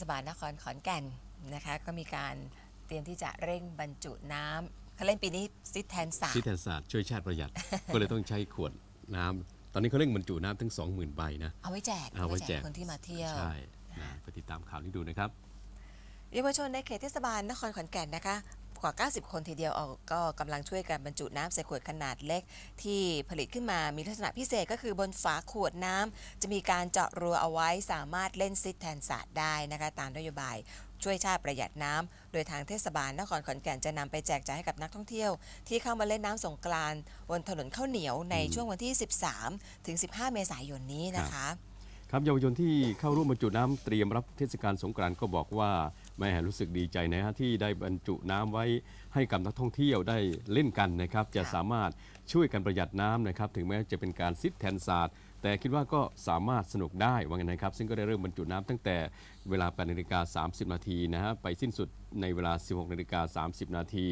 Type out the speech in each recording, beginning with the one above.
ศบาลนครขอนแก่นนะคะก็มีการเตรียมที่จะเร่งบรรจุน้ำเขาเล่นปีนี้ซิดแทนสาซิแทนศาสตร์ช่วยชาติประหยัด ก็เลยต้องใช้ขวดน้ำตอนนี้เขาเร่งบรรจุน้ำถึง 20,000 ใบนะ เอาไว้แจกเอาไว้แจก คนที่มาเที่ยว ใช่นะไปติดตามข่าวนี้ดูนะครับ เยาวชนในเขตเทศบาลนครขอนแก่นนะคะ กว่า 90 คนทีเดียวออกก็กำลังช่วยกันบรรจุน้ำใส่ขวดขนาดเล็ก ที่ผลิตขึ้นมามีลักษณะพิเศษก็คือบนฝาขวดน้ำจะมีการเจาะรัวเอาไว้สามารถเล่นซิดแทนศาสตร์ได้นะคะตามนโยบายช่วยชาติประหยัดน้ำโดยทางเทศบาลนครขอนแก่นจะนำไปแจกจ่ายให้กับนักท่องเที่ยว ที่เข้ามาเล่นน้ำสงกรานต์บนถนนข้าวเหนียวในอืมช่วงวันที่ 13 ถึง 15 เมษายนนี้นะคะ ครับเยาวชนที่เข้าร่วมบรรจุน้ำเตรียมรับเทศกาลสงกรานต์ก็บอกว่าแม่รู้สึกดีใจนะฮะที่ได้บรรจุน้ำไว้ให้กับนักท่องเที่ยวได้เล่นกันนะครับ จะครับสามารถช่วยกันประหยัดน้ำนะครับ ถึงแม้จะเป็นการซิดแทนศาสตร์แต่คิดว่าก็สามารถสนุกได้ว่างั้นนะครับ ซึ่งก็ได้เริ่มบรรจุน้ำตั้งแต่เวลา8นาฬิกา30 นาทีนะฮะไปสิ้นสุดในเวลา 16นาฬิกา30 นาที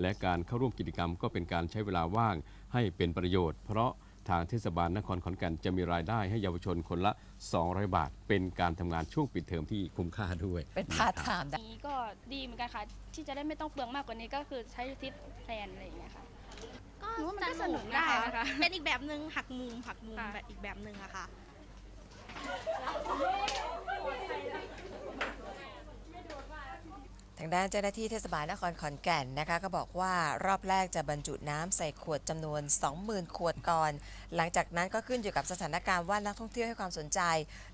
และการเข้าร่วมกิจกรรมก็เป็นการใช้เวลาว่างให้เป็นประโยชน์ เพราะ ทางเทศบาลนครขอนแก่นจะมีรายได้ให้เยาวชนคนละ 200 บาท เป็นการทำงานช่วงปิดเทอมที่คุ้มค่าด้วยเป็นพาร์ทไทม์ได้นี้ก็ดีเหมือนกันค่ะ ที่จะได้ไม่ต้องเปลืองมากกว่านี้ก็คือใช้ทิปแทนอะไรอย่างเงี้ยค่ะ ก็หนูว่ามันก็สนุกสนุกได้นะคะนะคะ เป็นอีกแบบหนึ่งหักมุมหักมุมค่ะ แบบอีกแบบหนึ่งอะค่ะางด้านเจ้าหน้าที่เทศบาลนครขอนแก่นนะคะก็บอกว่ารอบแรกจะบรรจุน้ำใส่ขวดจำนวน 20,000 ขวดก่อน หลังจากนั้นก็ขึ้นอยู่กับสถานการณ์ว่านักท่องเที่ยวให้ความสนใจ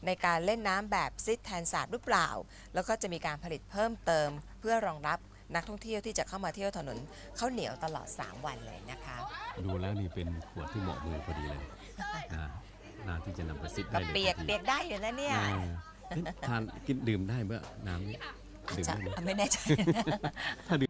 ในการเล่นน้ำแบบซิดแทนศาสตร์หรือเปล่า แล้วก็จะมีการผลิตเพิ่มเติม เพื่อรองรับนักท่องเที่ยวที่จะเข้ามาเที่ยวถนนข้าวเหนียวตลอด 3 วันเลยนะคะ ดูแล้วนี่เป็นขวดที่เหมาะมือพอดีเลยนะน่าที่จะนำไปซิดก็ได้เลยเปียกทันทีเปียกได้อยู่นะเนี่ยเออนี่ทานกินดื่มได้เมื่อน้ำนี้ ดื่มจะได้ไหมไม่แน่ใจ ถ้าดื่ม